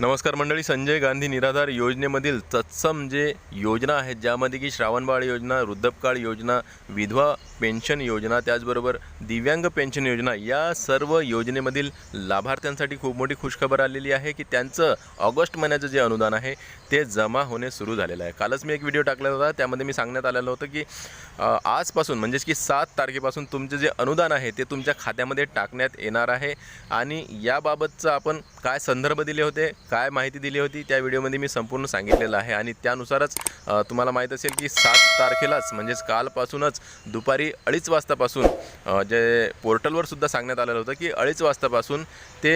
नमस्कार मंडळी संजय गांधी निराधार योजनेमधील तत्सम जे योजना आहेत ज्यामध्ये की श्रावणबाळ योजना वृद्धपकाळ योजना विधवा पेन्शन योजना त्याचबरोबर दिव्यांग पेन्शन योजना या सर्व योजनेमधील लाभार्थ्यांसाठी खूप मोठी खुशखबर आलेली आहे की त्यांचं ऑगस्ट महिन्याचं जे अनुदान आहे ते जमा होणे सुरू झालेलं आहे. कालच मी एक व्हिडिओ टाकला होता त्यामध्ये मी सांगण्यात आलेलं होतं की आजपासून म्हणजेच की सात तारखेपासून तुमचे जे अनुदान आहे ते तुमच्या खात्यामध्ये टाकण्यात येणार आहे. आणि याबाबतचं आपण काय संदर्भ दिले होते? काय माहिती दिली होती त्या व्हिडिओमध्ये मी संपूर्ण सांगितलेलं आहे. आणि त्यानुसारच तुम्हाला माहीत असेल की सात तारखेलाच म्हणजेच कालपासूनच दुपारी अडीच वाजतापासून जे पोर्टलवर सुद्धा सांगण्यात आलेलं होतं की अडीच वाजतापासून ते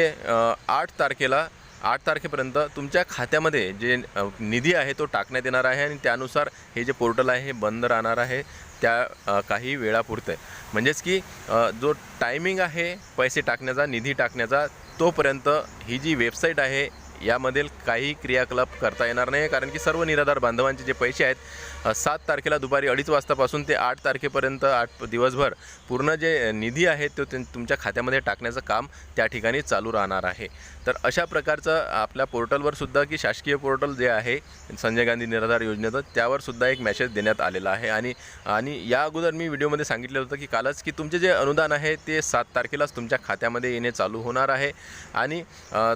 आठ तारखेला आठ तारखेपर्यंत तुमच्या खात्यामध्ये जे निधी आहे तो टाकण्यात येणार आहे आणि त्यानुसार हे जे पोर्टल आहे हे बंद राहणार आहे त्या काही वेळापुरतं. म्हणजेच की जो टायमिंग आहे पैसे टाकण्याचा निधी टाकण्याचा तोपर्यंत ही जी वेबसाईट आहे यामधील काही क्रियाकलाप करता येणार नाही कारण की सर्व निराधार बांधवांचे जे पैसे आहेत सात तारखेला दुपारी अडीच वाजतापासून ते आठ तारखेपर्यंत आठ दिवसभर पूर्ण जे निधी आहे तो तुमच्या खात्यामध्ये टाकण्याचं काम त्या ठिकाणी चालू राहणार आहे. तर अशा प्रकारचं आपल्या पोर्टलवर सुद्धा की शासकीय पोर्टल जे आहे संजय गांधी निराधार योजनेचं त्यावर सुद्धा एक मेसेज देण्यात आलेला आहे. आणि आणि या अगोदर मी व्हिडिओमध्ये सांगितलं होतं की कालच की तुमचे जे अनुदान आहे ते सात तारखेलाच तुमच्या खात्यामध्ये येणे चालू होणार आहे. आणि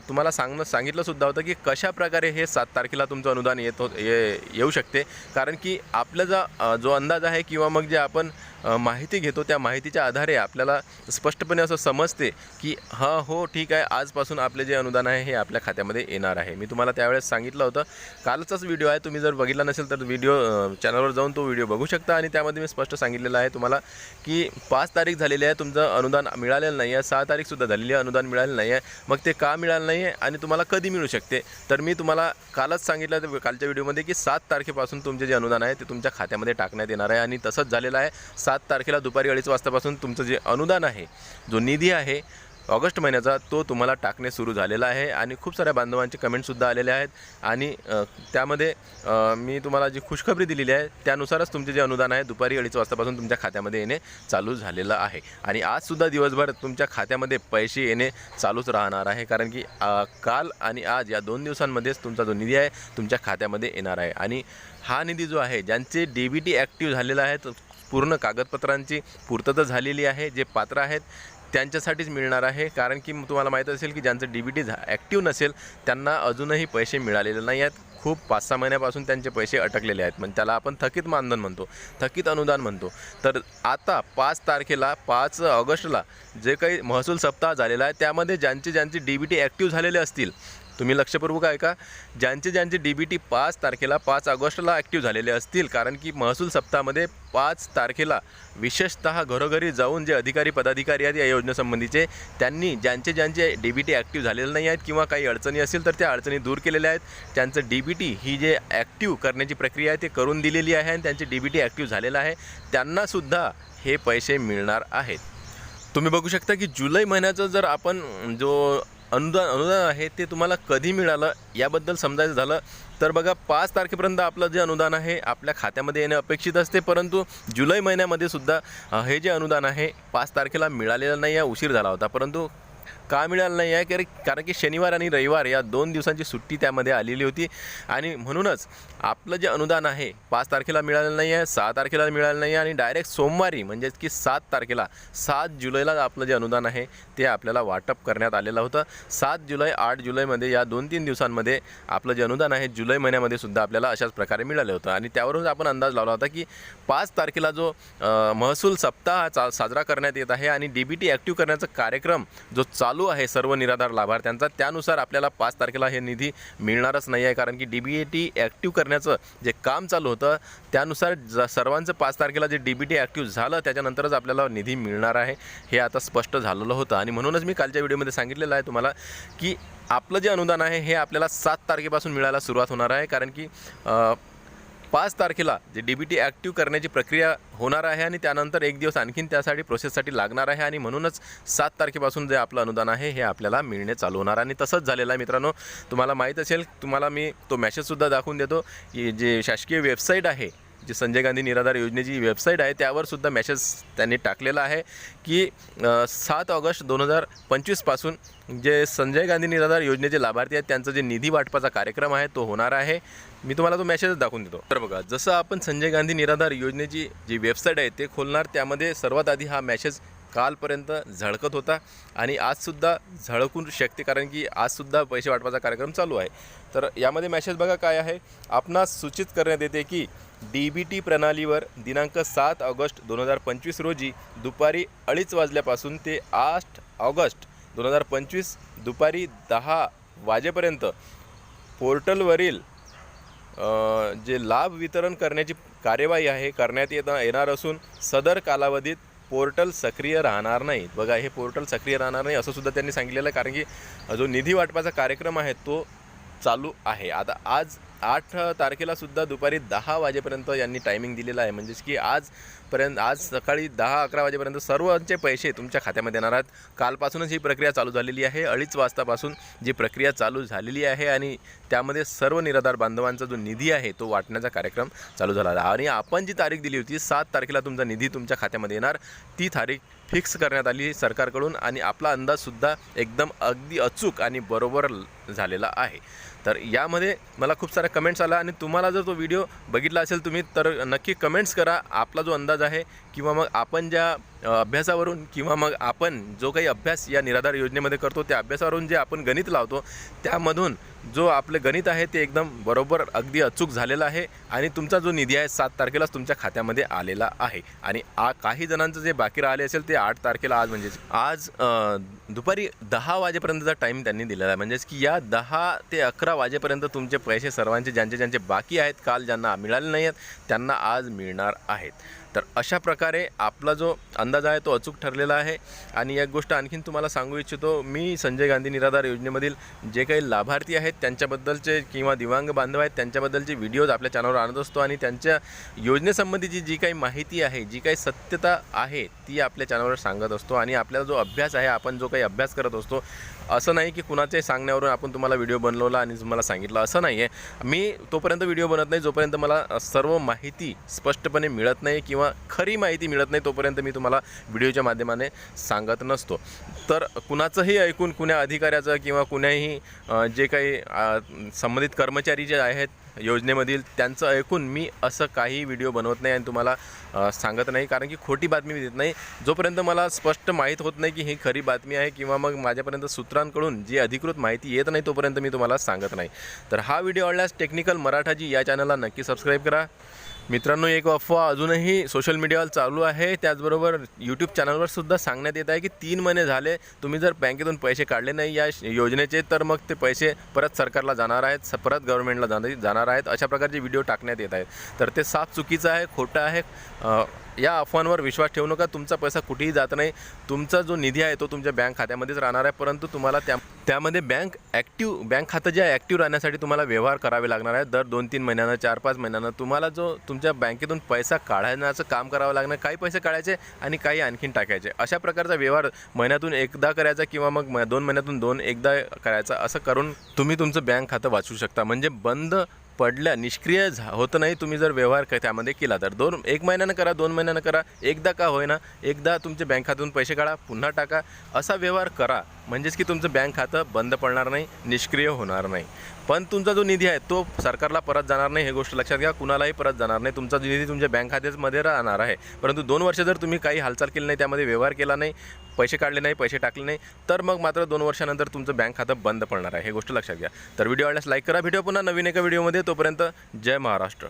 तुम्हाला सांगणं सांगितलंसुद्धा होतं की कशा प्रकारे हे सात तारखेला तुमचं अनुदान येत हो ये येऊ शकते. कारण की आपला जा जो अंदाज आहे किंवा मग जे आपण माहिती घेतो त्या माहितीच्या आधारे आपल्याला स्पष्टपणे असं समजते की हा हो ठीक आहे आजपासून आपले जे अनुदान आहे हे आपल्या खात्यामध्ये येणार आहे. मी तुम्हाला त्यावेळेस सांगितलं होतं कालचाच व्हिडिओ आहे तुम्ही जर बघितला नसेल तर व्हिडिओ चॅनलवर जाऊन तो व्हिडिओ बघू शकता आणि त्यामध्ये मी स्पष्ट सांगितलेलं आहे तुम्हाला की पाच तारीख झालेली आहे तुमचं अनुदान मिळालेलं नाही आहे सहा तारीखसुद्धा झालेली आहे अनुदान मिळालेलं नाही आहे मग ते का मिळालं नाही आहे आणि तुम्हाला कधी मिळू शकते? तर मी तुम्हाला कालच सांगितलं कालच्या व्हिडिओमध्ये की सात तारखेपासून तुमचे जे अनुदान आहे ते तुमच्या खात्यामध्ये टाकण्यात येणार आहे आणि तसंच झालेलं आहे. सात तारखेला दुपारी अडीच वाजतापासून तुमचं जे अनुदान आहे जो निधी आहे ऑगस्ट महिन्याचा तो तुम्हाला टाकणे सुरू झालेला आहे आणि खूप साऱ्या बांधवांचे कमेंटसुद्धा आलेले आहेत. आणि त्यामध्ये मी तुम्हाला जी खुशखबरी दिलेली आहे त्यानुसारच तुमचे जे अनुदान आहे दुपारी अडीच वाजतापासून तुमच्या खात्यामध्ये येणे चालू झालेलं आहे. आणि आजसुद्धा दिवसभर तुमच्या खात्यामध्ये पैसे येणे चालूच राहणार आहे कारण की काल आणि आज या दोन दिवसांमध्येच तुमचा जो निधी आहे तुमच्या खात्यामध्ये येणार आहे. आणि हा निधी जो आहे ज्यांचे डी बी टी ॲक्टिव्ह झालेला आहे पूर्ण कागदपत्रांची पूर्तता झालेली आहे जे पात्र आहेत त्यांच्यासाठीच मिळणार आहे. कारण की तुम्हाला माहीत असेल की ज्यांचं डी बी टी झा ॲक्टिव्ह नसेल त्यांना अजूनही पैसे मिळालेले नाही आहेत. खूप पाच सहा महिन्यापासून त्यांचे पैसे अटकलेले आहेत. म्हणजे त्याला आपण थकीत मानधन म्हणतो थकीत अनुदान म्हणतो. तर आता पाच तारखेला पाच ऑगस्टला जे काही महसूल सप्ताह झालेला आहे त्यामध्ये ज्यांचे ज्यांचे डी बी टी ॲक्टिव्ह झालेले असतील तुम्ही लक्षपूर्वक ऐका ज्यांचे ज्यांचे डी बी टी पाच तारखेला पाच ऑगस्टला ॲक्टिव्ह झालेले असतील कारण की महसूल सप्ताहामध्ये पाच तारखेला विशेषतः घरोघरी जाऊन जे अधिकारी पदाधिकारी आहेत या योजनेसंबंधीचे त्यांनी ज्यांचे ज्यांचे डी बी टी ॲक्टिव्ह झालेले नाही आहेत किंवा काही अडचणी असतील तर त्या अडचणी दूर केलेल्या आहेत. त्यांचं डी बी टी ही जे ॲक्टिव्ह करण्याची प्रक्रिया आहे ते करून दिलेली आहे आणि त्यांचे डी बी टी ॲक्टिव्ह झालेलं आहे. त्यांनासुद्धा हे पैसे मिळणार आहेत. तुम्ही बघू शकता की जुलै महिन्याचा जर आपण जो अनुदान अनुदान आहे ते तुम्हाला कधी मिळालं याबद्दल समजायचं झालं. तर बघा पाच तारखेपर्यंत आपलं जे अनुदान आहे आपल्या खात्यामध्ये येणे अपेक्षित असते. परंतु जुलै महिन्यामध्ये सुद्धा हे जे अनुदान आहे पाच तारखेला मिळालेलं नाही आहे उशीर झाला होता. परंतु का मिळालं नाही आहे? कारण कारण की शनिवार आणि रविवार या दोन दिवसांची सुट्टी त्यामध्ये आलेली होती. आणि म्हणूनच आपलं जे अनुदान आहे पाच तारखेला मिळालं नाही आहे सहा तारखेला मिळालं नाही आहे आणि डायरेक्ट सोमवारी म्हणजेच की सात तारखेला सात जुलैला आपलं जे अनुदान आहे ते आपल्याला वाटप करण्यात आलेलं होतं. सात जुलै आठ जुलैमध्ये या दोन तीन दिवसांमध्ये आपलं जे अनुदान आहे जुलै महिन्यामध्ये सुद्धा आपल्याला अशाच प्रकारे मिळालं होतं. आणि त्यावरून आपण अंदाज लावला होता की पाच तारखेला जो महसूल सप्ताह चा साजरा करण्यात येत आहे आणि डी बी टी ॲक्टिव्ह करण्याचा कार्यक्रम जो चालू आहे सर्व निराधार लाभार्थ्यांचा. त्यानुसार आपल्याला पाच तारखेला हे निधी मिळणारच नाही आहे कारण की D B A T active करण्याचं जे काम चालू होतं त्यानुसार ज सर्वांचं पाच तारखेला जे डी बी टी ॲक्टिव्ह झालं त्याच्यानंतरच आपल्याला निधी मिळणार आहे. हे आता स्पष्ट झालेलं होतं. आणि म्हणूनच मी कालच्या व्हिडिओमध्ये सांगितलेलं आहे तुम्हाला की आपलं जे अनुदान आहे हे आपल्याला सात तारखेपासून मिळायला सुरुवात होणार आहे कारण की पाच तारखेला जे डी बी टी ॲक्टिव्ह करण्याची प्रक्रिया होणार आहे आणि त्यानंतर एक दिवस आणखीन त्यासाठी प्रोसेससाठी लागणार आहे आणि म्हणूनच सात तारखेपासून जे आपलं अनुदान आहे हे आपल्याला मिळणे चालू होणार आणि तसंच झालेलं आहे मित्रांनो तुम्हाला माहीत असेल तुम्हाला मी तो मॅसेजसुद्धा दाखवून देतो की जे शासकीय वेबसाईट आहे जी संजय गांधी निराधार योजनेची वेबसाईट आहे त्यावर सुद्धा मेसेज त्यांनी टाकलेला आहे की सात ऑगस्ट दोन हजार पंचवीसपासून जे संजय गांधी निराधार योजनेचे लाभार्थी आहेत त्यांचा जे निधी वाटपाचा कार्यक्रम आहे तो होणार आहे. मी तुम्हाला तो मेसेज दाखवून देतो. तर बघा जसं आपण संजय गांधी निराधार योजनेची जी वेबसाईट आहे ते खोलणार त्यामध्ये सर्वात आधी हा मेसेज कालपर्यंत झळकत होता आणि आजसुद्धा झळकून शकते कारण की आजसुद्धा पैसे वाटपाचा कार्यक्रम चालू आहे. तर यामध्ये मॅसेज बघा काय आहे. आपणास सूचित करण्यात येते की डी बी टी प्रणालीवर दिनांक सात ऑगस्ट दोन हजार पंचवीस रोजी दुपारी अडीच वाजल्यापासून ते आठ ऑगस्ट दोन हजार पंचवीस दुपारी दहा वाजेपर्यंत पोर्टलवरील जे लाभ वितरण करण्याची कार्यवाही आहे करण्यात येत येणार असून सदर कालावधीत पोर्टल सक्रिय राहणार नाही. बघा हे पोर्टल सक्रिय राहणार नाही असं सुद्धा त्यांनी सांगितलेलं आहे कारण की जो निधी वाटपाचा कार्यक्रम आहे तो चालू आहे. आता आज आठ तारखेला सुद्धा दुपारी दहा वाजेपर्यंत यांनी टायमिंग दिलेला आहे. म्हणजेच की आजपर्यंत आज सकाळी दहा अकरा वाजेपर्यंत सर्वांचे पैसे तुमच्या खात्यामध्ये येणार आहेत. कालपासूनच ही प्रक्रिया चालू झालेली आहे. अडीच वाजतापासून जी प्रक्रिया चालू झालेली आहे आणि त्यामध्ये सर्व निराधार बांधवांचा जो निधी आहे तो वाटण्याचा कार्यक्रम चालू झाला. आहे आणि आपण जी तारीख दिली होती सात तारखेला तुमचा निधी तुमच्या खात्यामध्ये येणार. ती तारीख फिक्स करण्यात आली सरकारकडून आणि आपला अंदाजसुद्धा एकदम अगदी अचूक आणि बरोबर झालेला आहे. तर यामध्ये मला खूप साऱ्या कमेंट्स आला आणि तुम्हाला जर तो व्हिडिओ बघितला असेल तुम्ही तर नक्की कमेंट्स करा. आपला जो अंदाज आहे किंवा मग आपण ज्या अभ्यासावरून किंवा मग आपण जो काही अभ्यास या निराधार योजनेमध्ये करतो त्या अभ्यासावरून जे आपण गणित लावतो त्यामधून जो आपले गणित आहे ते एकदम बरोबर अगदी अचूक झालेला आहे आणि तुमचा जो निधी आहे सात तारखेलाच तुमच्या खात्यामध्ये आलेला आहे. आणि आ काही जणांचं जे बाकी राहिले असेल ते आठ तारखेला आज म्हणजेच आज दुपारी दहा वाजेपर्यंतचा टाईम त्यांनी दिलेला आहे. म्हणजेच की या दहा ते अकरा वाजेपर्यंत तुमचे पैसे सर्वांचे ज्यांचे ज्यांचे बाकी आहेत काल ज्यांना मिळाले नाही आहेत त्यांना आज मिळणार आहेत. तर अशा प्रकारे आपला जो अंदाज आहे तो अचूक ठरलेला आहे. आणि एक गोष्ट आणखीन तुम्हाला सांगू इच्छितो मी संजय गांधी निराधार योजनेमधील जे काही लाभार्थी आहेत त्यांच्याबद्दलचे किंवा दिव्यांग बांधव आहेत त्यांच्याबद्दलचे व्हिडिओज आपल्या चॅनलवर आणत असतो आणि त्यांच्या योजनेसंबंधीची जी काही माहिती आहे जी काही सत्यता आहे ती आपल्या चॅनलवर सांगत असतो. आणि आपला जो अभ्यास आहे आपण जो काही अभ्यास करत असतो असं नाही की कुणाच्याही सांगण्यावरून आपण तुम्हाला व्हिडिओ बनवला आणि तुम्हाला सांगितलं असं नाही आहे मी तोपर्यंत व्हिडिओ बनत नाही जोपर्यंत मला सर्व माहिती स्पष्टपणे मिळत नाही किंवा किंवा खरी माहिती मिळत नाही तोपर्यंत मी तुम्हाला व्हिडिओच्या माध्यमाने सांगत नसतो. तर कुणाचंही ऐकून कुण्या अधिकाऱ्याचं किंवा कुण्याही जे काही संबंधित कर्मचारी जे आहेत योजनेमधील त्यांचं ऐकून मी असं काही व्हिडिओ बनवत नाही आणि तुम्हाला सांगत नाही. कारण की खोटी बातमी मी देत नाही. जोपर्यंत मला स्पष्ट माहीत होत नाही की ही खरी बातमी आहे किंवा मग माझ्यापर्यंत सूत्रांकडून जी अधिकृत माहिती येत नाही तोपर्यंत मी तुम्हाला सांगत नाही. तर हा व्हिडिओ आवडल्यास टेक्निकल मराठाजी या चॅनलला नक्की सबस्क्राईब करा. मित्रांनो एक अफवा अजूनही सोशल मीडियावर चालू आहे. त्याचबरोबर यूट्यूब चॅनलवर सुद्धा सांगण्यात येत आहे की तीन महिने झाले तुम्ही जर बँकेतून पैसे काढले नाही या श- योजनेचे तर मग ते पैसे परत सरकारला जाणार आहेत स- परत गव्हर्नमेंटला जाणार जाणार आहेत. अशा प्रकारचे व्हिडिओ टाकण्यात येत आहेत. तर ते साफ चुकीचं आहे खोटं आहे. या अफवांवर विश्वास ठेवू नका. तुमचा पैसा कुठेही जात नाही. तुमचा जो निधी आहे तो तुमच्या बँक खात्यामध्येच राहणार आहे. परंतु तुम्हाला त्या त्यामध्ये बँक ॲक्टिव्ह बँक खातं जे आहे ॲक्टिव्ह राहण्यासाठी तुम्हाला व्यवहार करावे लागणार आहे दर दोन तीन महिन्यानं चार पाच महिन्यानं तुम्हाला जो तुमच्या बँकेतून पैसा काढण्याचं काम करावं लागणार. काही पैसे काढायचे आणि काही आणखीन टाकायचे. अशा प्रकारचा व्यवहार महिन्यातून एकदा करायचा किंवा मग म- दोन महिन्यातून दोन एकदा करायचा असं करून तुम्ही तुमचं बँक खातं वाचू शकता. म्हणजे बंद पडल्या निष्क्रिय झा होतं नाही तुम्ही जर व्यवहार क- त्यामध्ये केला तर. दोन एक महिन्यानं करा दोन महिन्यानं करा एकदा का होईना एकदा तुमच्या बँक खात्यातून पैसे काढा पुन्हा टाका. असा व्यवहार करा. म्हणजेच की तुमचं बँक खातं बंद पडणार नाही निष्क्रिय होणार नाही. पण तुमचा जो निधी आहे तो सरकारला परत जाणार नाही हे गोष्ट लक्षात घ्या. कुणालाही परत जाणार नाही. तुमचा जो निधी तुमच्या बँक खात्यामध्ये राहणार आहे. परंतु दोन वर्ष जर तुम्ही काही हालचाल केली नाही त्यामध्ये व्यवहार केला नाही पैसे काढले नाही पैसे टाकले नाही तर मग मात्र दोन वर्षानंतर तुमचं बँक खातं बंद पडणार आहे. हे गोष्ट लक्षात घ्या. तर व्हिडिओ आवडल्यास लाईक करा. व्हिडिओ पुन्हा नवीन एका व्हिडिओमध्ये. तोपर्यंत जय महाराष्ट्र.